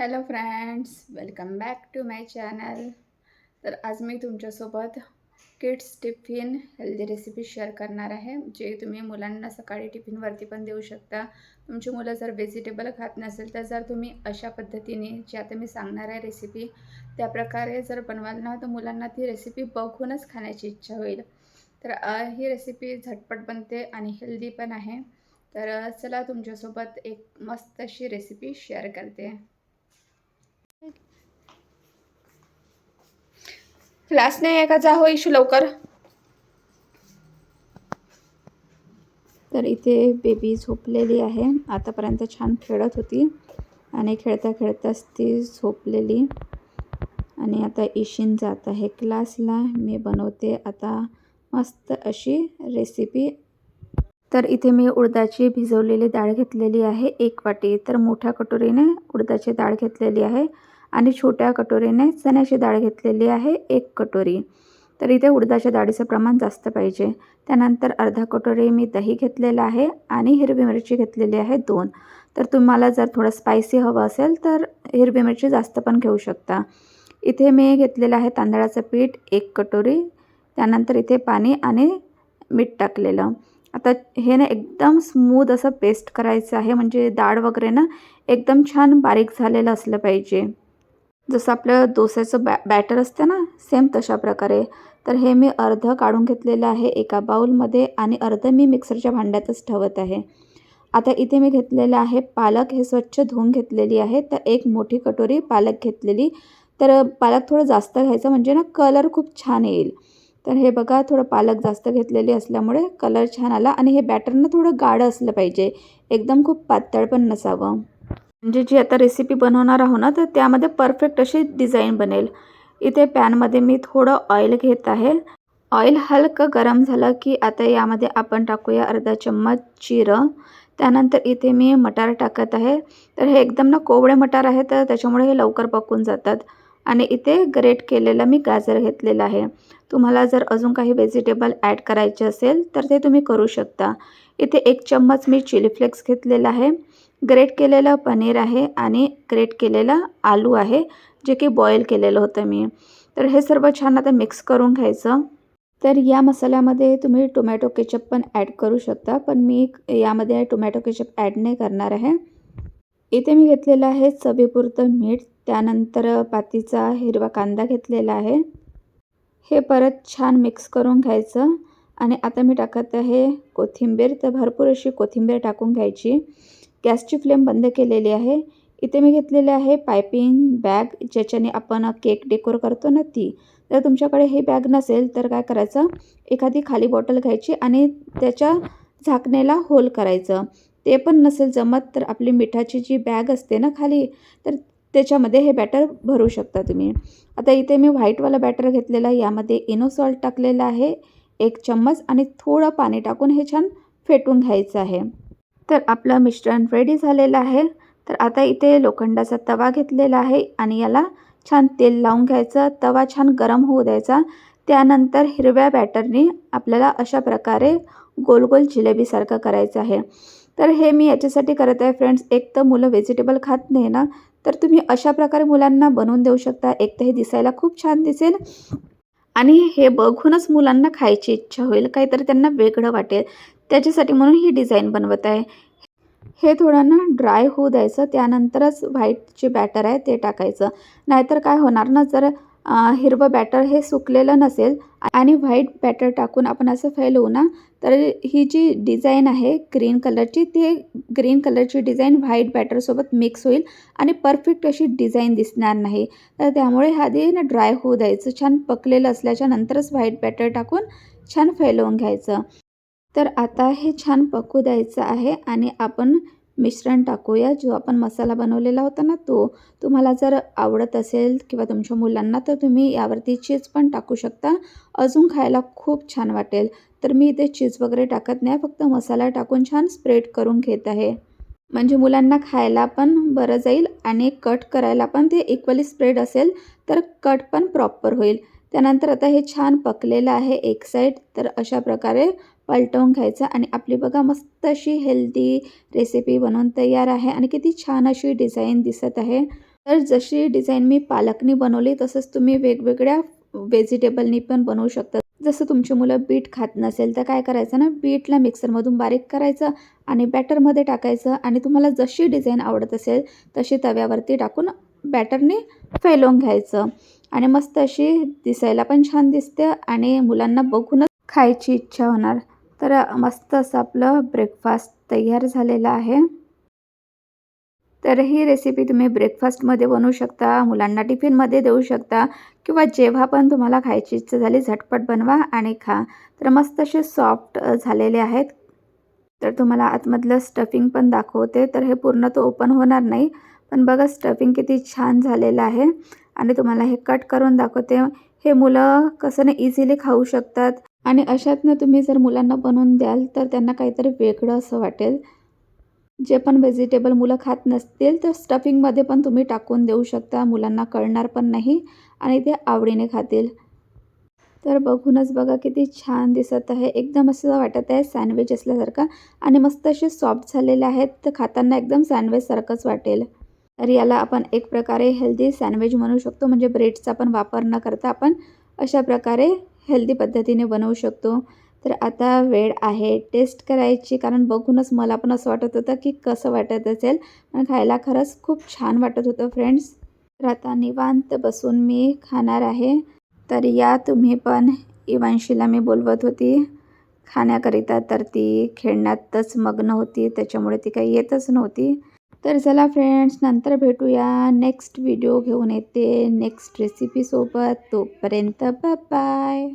Hello friends welcome back to my channel तर आज मी तुमच्यासोबत kids tiffin healthy recipe share करणार आहे जे तुम्ही मुलांना सकाळी टिफिनवरती पण देऊ शकता. तुमची मुलं जर व्हेजिटेबल खात नसेल तर जर तुम्ही अशा पद्धतीने जे आता मी सांगणार आहे रेसिपी त्या प्रकारे जर बनवाल ना तर मुलांना ती रेसिपी बघूनच खाण्याची इच्छा होईल. तर ही रेसिपी झटपट बनते आणि हेल्दी पण आहे. तर चला तुमच्यासोबत एक मस्त अशी रेसिपी शेअर करते. क्लास नाही आहे का? जा हो इशू लवकर. तर इथे बेबी झोपलेली आहे. आतापर्यंत छान खेळत होती आणि खेळता खेळताच ती झोपलेली. आणि आता इशिन जात आहे क्लासला. मी बनवते आता मस्त अशी रेसिपी तर इथे मी उडदाची भिजवलेली डाळ घेतलेली आहे एक वाटी. तर मोठ्या कटोरीने उडदाची डाळ घेतलेली आहे. आणि छोट्या कटोरीने चण्याची डाळ घेतलेली आहे एक कटोरी. तर इथे उडदाच्या डाळीचं प्रमाण जास्त पाहिजे. त्यानंतर अर्धा कटोरी मी दही घेतलेलं आहे आणि हिरवी मिरची घेतलेली आहे दोन. तर तुम्हाला जर थोडं स्पायसी हवं असेल तर हिरवी मिरची जास्त पण घेऊ शकता. इथे मी घेतलेलं आहे तांदळाचं पीठ एक कटोरी. त्यानंतर इथे पाणी आणि मीठ टाकलेलं. आता हे ना एकदम स्मूथ असं पेस्ट करायचं आहे म्हणजे डाळ वगैरे ना एकदम छान बारीक झालेलं असलं पाहिजे. जसं आपलं डोस्याचं बॅ बॅटर असतं ना सेम तशा प्रकारे. तर हे मी अर्धं काढून घेतलेलं आहे एका बाऊलमध्ये आणि अर्धं मी मिक्सरच्या भांड्यातच ठेवत आहे. आता इथे मी घेतलेलं आहे पालक हे स्वच्छ धुवून घेतलेली आहे. तर एक मोठी कटोरी पालक घेतलेली. तर पालक थोडं जास्त घ्यायचं म्हणजे ना कलर खूप छान येईल. तर हे बघा थोडं पालक जास्त घेतलेली असल्यामुळे कलर छान आला आणि हे बॅटर ना थोडं गाढं असलं पाहिजे. एकदम खूप पातळ पण नसावं. म्हणजे जी आता रेसिपी बनवणार आहो ना तर त्यामध्ये परफेक्ट अशी डिझाईन बनेल. इथे पॅनमध्ये मी थोडं ऑइल घेत आहे. ऑइल हलकं गरम झालं की आता यामध्ये आपण टाकूया अर्धा चम्मच जिरं. त्यानंतर इथे मी मटार टाकत आहे. तर हे एकदम ना कोवळे मटार आहे तर त्याच्यामुळे हे लवकर पकून जातात. आणि इथे ग्रेट केलेलं मी गाजर घेतलेलं आहे. तुम्हाला जर अजून काही व्हेजिटेबल ॲड करायचे असेल तर ते तुम्ही करू शकता. इथे एक चम्मच मी चिली फ्लेक्स घेतलेला आहे. ग्रेट केलेलं पनीर आहे आणि ग्रेट केलेलं आलू आहे जे की बॉईल केलेलं होतं मी. तर हे सर्व छान आता मिक्स करून घ्यायचं. तर या मसाल्यामध्ये तुम्ही टोमॅटो केचप पण ॲड करू शकता पण मी यामध्ये टोमॅटो केचप ॲड नाही करणार आहे. इथे मी घेतलेलं आहे चवीपुरतं मीठ त्यानंतर पातीचा हिरवा कांदा घेतलेला आहे. हे परत छान मिक्स करून घ्यायचं आणि आता मी टाकत आहे कोथिंबीर. तर भरपूर अशी कोथिंबीर टाकून घ्यायची. गॅसची फ्लेम बंद केलेली आहे. इथे मी घेतलेले आहे पायपिंग बॅग ज्याच्याने आपण केक डेकोर करतो ना ती. जर तुमच्याकडे हे बॅग नसेल तर काय करायचं? एखादी खाली बॉटल घ्यायची आणि त्याच्या झाकणेला होल करायचं. ते पण नसेल जमत तर आपली मिठाची जी बॅग असते ना खाली तर त्याच्यामध्ये हे बॅटर भरू शकता तुम्ही. आता इथे मी व्हाईटवाला बॅटर घेतलेला आहे. यामध्ये इनो सॉल्ट टाकलेलं आहे. एक चम्मच आणि थोडं पाणी टाकून हे छान फेटून घ्यायचं आहे. तर आपलं मिश्रण रेडी झालेलं आहे. तर आता इथे लोखंडाचा तवा घेतलेला आहे आणि याला छान तेल लावून घ्यायचं. तवा छान गरम होऊ द्यायचा. त्यानंतर हिरव्या बॅटरने आपल्याला अशा प्रकारे गोल गोल जिलेबीसारखं करायचं आहे. तर हे मी याच्यासाठी करत आहे फ्रेंड्स एक तर मुलं व्हेजिटेबल खात नाही ना तर तुम्ही अशा प्रकारे मुलांना बनवून देऊ शकता. एक तर हे दिसायला खूप छान दिसेल. आणि हे बघूनच मुलांना खायची इच्छा होईल. काहीतरी त्यांना वेगळं वाटेल. त्याच्यासाठी म्हणून ही डिझाईन बनवत आहे. हे थोडं ना ड्राय होऊ द्यायचं. त्यानंतरच व्हाईट जे बॅटर आहे ते टाकायचं. नाहीतर काय होणार ना जर हिरवं बॅटर हे सुकलेलं नसेल आणि व्हाईट बॅटर टाकून आपण असं फैलवू ना तर ही जी डिझाईन आहे ग्रीन कलरची ती ग्रीन कलरची डिझाईन व्हाईट बॅटरसोबत मिक्स होईल आणि परफेक्ट अशी डिझाईन दिसणार नाही. तर त्यामुळे आधी ना ड्राय होऊ द्यायचं छान पकलेलं असल्याच्या नंतरच व्हाईट बॅटर टाकून छान फैलवून घ्यायचं. तर आता हे छान पकू द्यायचं आहे आणि आपण मिश्रण टाकूया. जो आपण मसाला बनवलेला होता ना तो तुम्हाला जर आवडत असेल किंवा तुमच्या मुलांना तर तुम्ही यावरती चीज पण टाकू शकता. अजून खायला खूप छान वाटेल. तर मी इथे चीज वगैरे टाकत नाही फक्त मसाला टाकून छान स्प्रेड करून घेत आहे. म्हणजे मुलांना खायला पण बरं जाईल आणि कट करायला पण ते इक्वली स्प्रेड असेल तर कट पण प्रॉपर होईल. त्यानंतर आता हे छान पकलेलं आहे एक साईड तर अशा प्रकारे पलटवून घ्यायचं आणि आपली बघा मस्त अशी हेल्दी रेसिपी बनवून तयार आहे आणि किती छान अशी डिझाईन दिसत आहे. तर जशी डिझाईन मी पालकनी बनवली तसंच तुम्ही वेगवेगळ्या व्हेजिटेबलनी पण बनवू शकता. जसं तुमची मुलं बीट खात नसेल तर काय करायचं ना बीटला मिक्सरमधून बारीक करायचं आणि बॅटरमध्ये टाकायचं आणि तुम्हाला जशी डिझाईन आवडत असेल तशी तव्यावरती टाकून बॅटरने फैलवून घ्यायचं. आणि मस्त अशी दिसायला पण छान दिसते आणि मुलांना बघूनच खायची इच्छा होणार. तर मस्त असं आपलं ब्रेकफास्ट तयार झालेलं आहे. तर ही रेसिपी तुम्ही ब्रेकफास्टमध्ये बनवू शकता मुलांना टिफिनमध्ये देऊ शकता किंवा जेव्हा पण तुम्हाला खायची इच्छा झाली झटपट बनवा आणि खा. तर मस्त असे सॉफ्ट झालेले आहेत. तर तुम्हाला आतमधलं स्टफिंग पण दाखवते. तर हे पूर्ण तो ओपन होणार नाही पण बघा स्टफिंग किती छान झालेलं आहे. आणि तुम्हाला हे कट करून दाखवते. हे मुलं कसं ना इझिली खाऊ शकतात. आणि अशातनं तुम्ही जर मुलांना बनवून द्याल तर त्यांना काहीतरी वेगळं असं वाटेल. जे पण व्हेजिटेबल मुलं खात नसतील तर स्टफिंगमध्ये पण तुम्ही टाकून देऊ शकता. मुलांना कळणार पण नाही आणि ते आवडीने खातील. तर बघूनच बघा किती छान दिसत आहे. एकदम असं वाटत आहे सँडविच असल्यासारखं. आणि मस्त असे सॉफ्ट झालेले आहेत तर खाताना एकदम सँडविचसारखंच वाटेल. तर याला आपण एक प्रकारे हेल्दी सँडविच म्हणू शकतो. म्हणजे ब्रेडचा पण वापर न करता आपण अशा प्रकारे हेल्दी पद्धतीने बनवू शकतो. तर आता वेळ आहे टेस्ट करायची. कारण बघूनच मला पण असं वाटत होतं की कसं वाटत असेल. पण खायला खरंच खूप छान वाटत होतं फ्रेंड्स तर आता निवांत बसून मी खाणार आहे. तर या तुम्ही पण. इवांशीला मी बोलवत होती. खाण्याकरिता तर ती खेळण्यातच मग्न होती. त्याच्यामुळे ती काही येतच नव्हती. तर चला फ्रेंड्स नंतर भेटूया. नेक्स्ट व्हिडिओ घेऊन येते. नेक्स्ट रेसिपीसोबत तोपर्यंत बाय